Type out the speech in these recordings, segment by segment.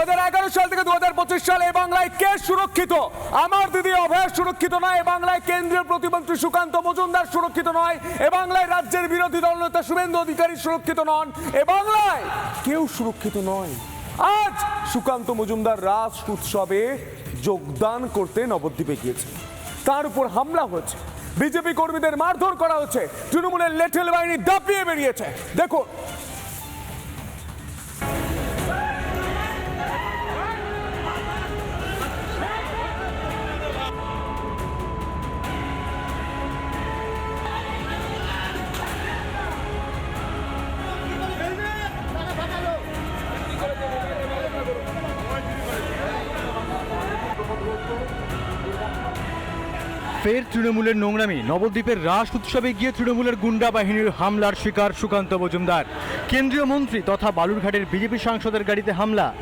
সাল থেকে দু সালে এই বাংলায় কে সুরক্ষিত? আমার দিদি অভয় সুরক্ষিত নয় এ বাংলায় কেন্দ্রীয় প্রতিমন্ত্রী সুকান্ত মজুমদার সুরক্ষিত নয়, এ বাংলায় রাজ্যের বিরোধী দলনেতা শুভেন্দু অধিকারী সুরক্ষিত নন, এ বাংলায় কেউ সুরক্ষিত নয়। আজ সুকান্ত মজুমদার রাস উৎসবে যোগদান করতে নবদ্বীপে গিয়েছে তার উপর হামলা হয়েছে। বিজেপি কর্মীদের মারধর করা হচ্ছে তৃণমূলের লেটেল বাহিনী দাপিয়ে বেরিয়েছে। দেখুন ফের তৃণমূলের নোংরামি। নবদ্বীপের রাস উৎসবে গিয়ে তৃণমূলের গুন্ডা বাহিনীর হামলার শিকার সুকান্ত মজুমদার। কেন্দ্রীয় মন্ত্রী তথা বালুরঘাটের বিজেপি সাংসদের গাড়িতে হামলা।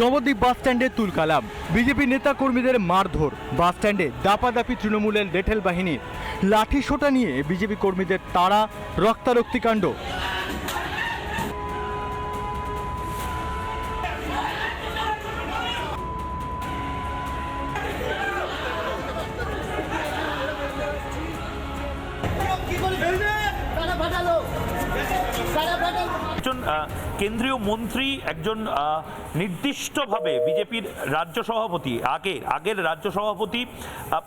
নবদ্বীপ বাস স্ট্যান্ডে তুলকালাম। বিজেপি নেতা কর্মীদের মারধর। বাস স্ট্যান্ডে দাপাদাপি তৃণমূলের লেঠেল বাহিনীর। লাঠি সোটা নিয়ে বিজেপি কর্মীদের তাড়া, রক্তারক্তি একজন কেন্দ্রীয় মন্ত্রী, একজন নির্দিষ্টভাবে বিজেপির রাজ্য সভাপতি, আগে, আগের রাজ্য সভাপতি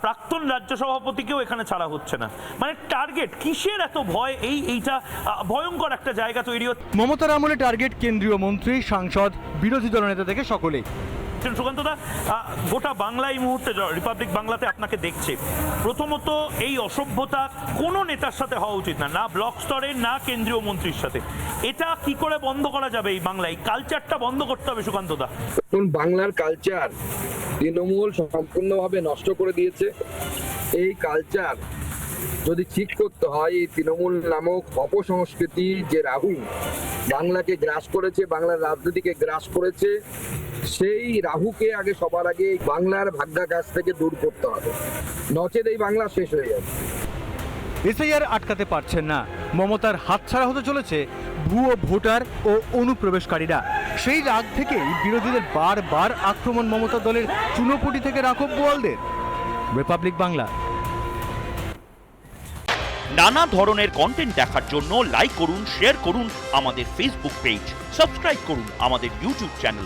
প্রাক্তন রাজ্য সভাপতিকেও এখানে ছাড়া হচ্ছে না। মানে টার্গেট, কিসের এত ভয়? এই, এইটা ভয়ঙ্কর একটা জায়গা তৈরি হচ্ছে। মমতার আমলে টার্গেট কেন্দ্রীয় মন্ত্রী, সাংসদ, বিরোধী দলনেতা থেকে সকলেই। সুকান্ত দা। গোটা বাংলা এই মুহূর্তে রিপাবলিক বাংলাতে আপনাকে দেখছে। প্রথমত এই অসভ্যতা কোনো নেতার সাথে হওয়া উচিত না না ব্লক স্তরের না কেন্দ্রীয় মন্ত্রীর সাথে। এটা কি করে বন্ধ করা যাবে এই বাংলায়? কালচারটা বন্ধ করতে হবে সুকান্ত দা। এখন বাংলার কালচার তৃণমূল সম্পূর্ণভাবে নষ্ট করে দিয়েছে। এই কালচার যদি ঠিক করতে হয়, এই তৃণমূল নামক অপসংস্কৃতি যে রাহু বাংলাকে গ্রাস করেছে, বাংলার রাজনীতিকে গ্রাস করেছে সেই রাহুকে আগে সবার আগে বাংলার ভাগ্যাকাশ থেকে দূর করতে হবে। নচেত এই বাংলা শেষ হয়ে যাবে। এসআইআর আটকাতে পারছেন না। মমতার হাতছাড়া হতে চলেছে ভুয়ো ভোটার ও অনুপ্রবেশকারীরা। সেই রাগ থেকেই বিরোধীদের বারবার আক্রমণ মমতা দলের চুনোপুটি থেকে রাঘব বোয়ালদের রিপাবলিক বাংলা। নানা ধরনের কন্টেন্ট দেখার জন্য লাইক করুন শেয়ার করুন আমাদের ফেসবুক পেজ সাবস্ক্রাইব করুন আমাদের ইউটিউব চ্যানেল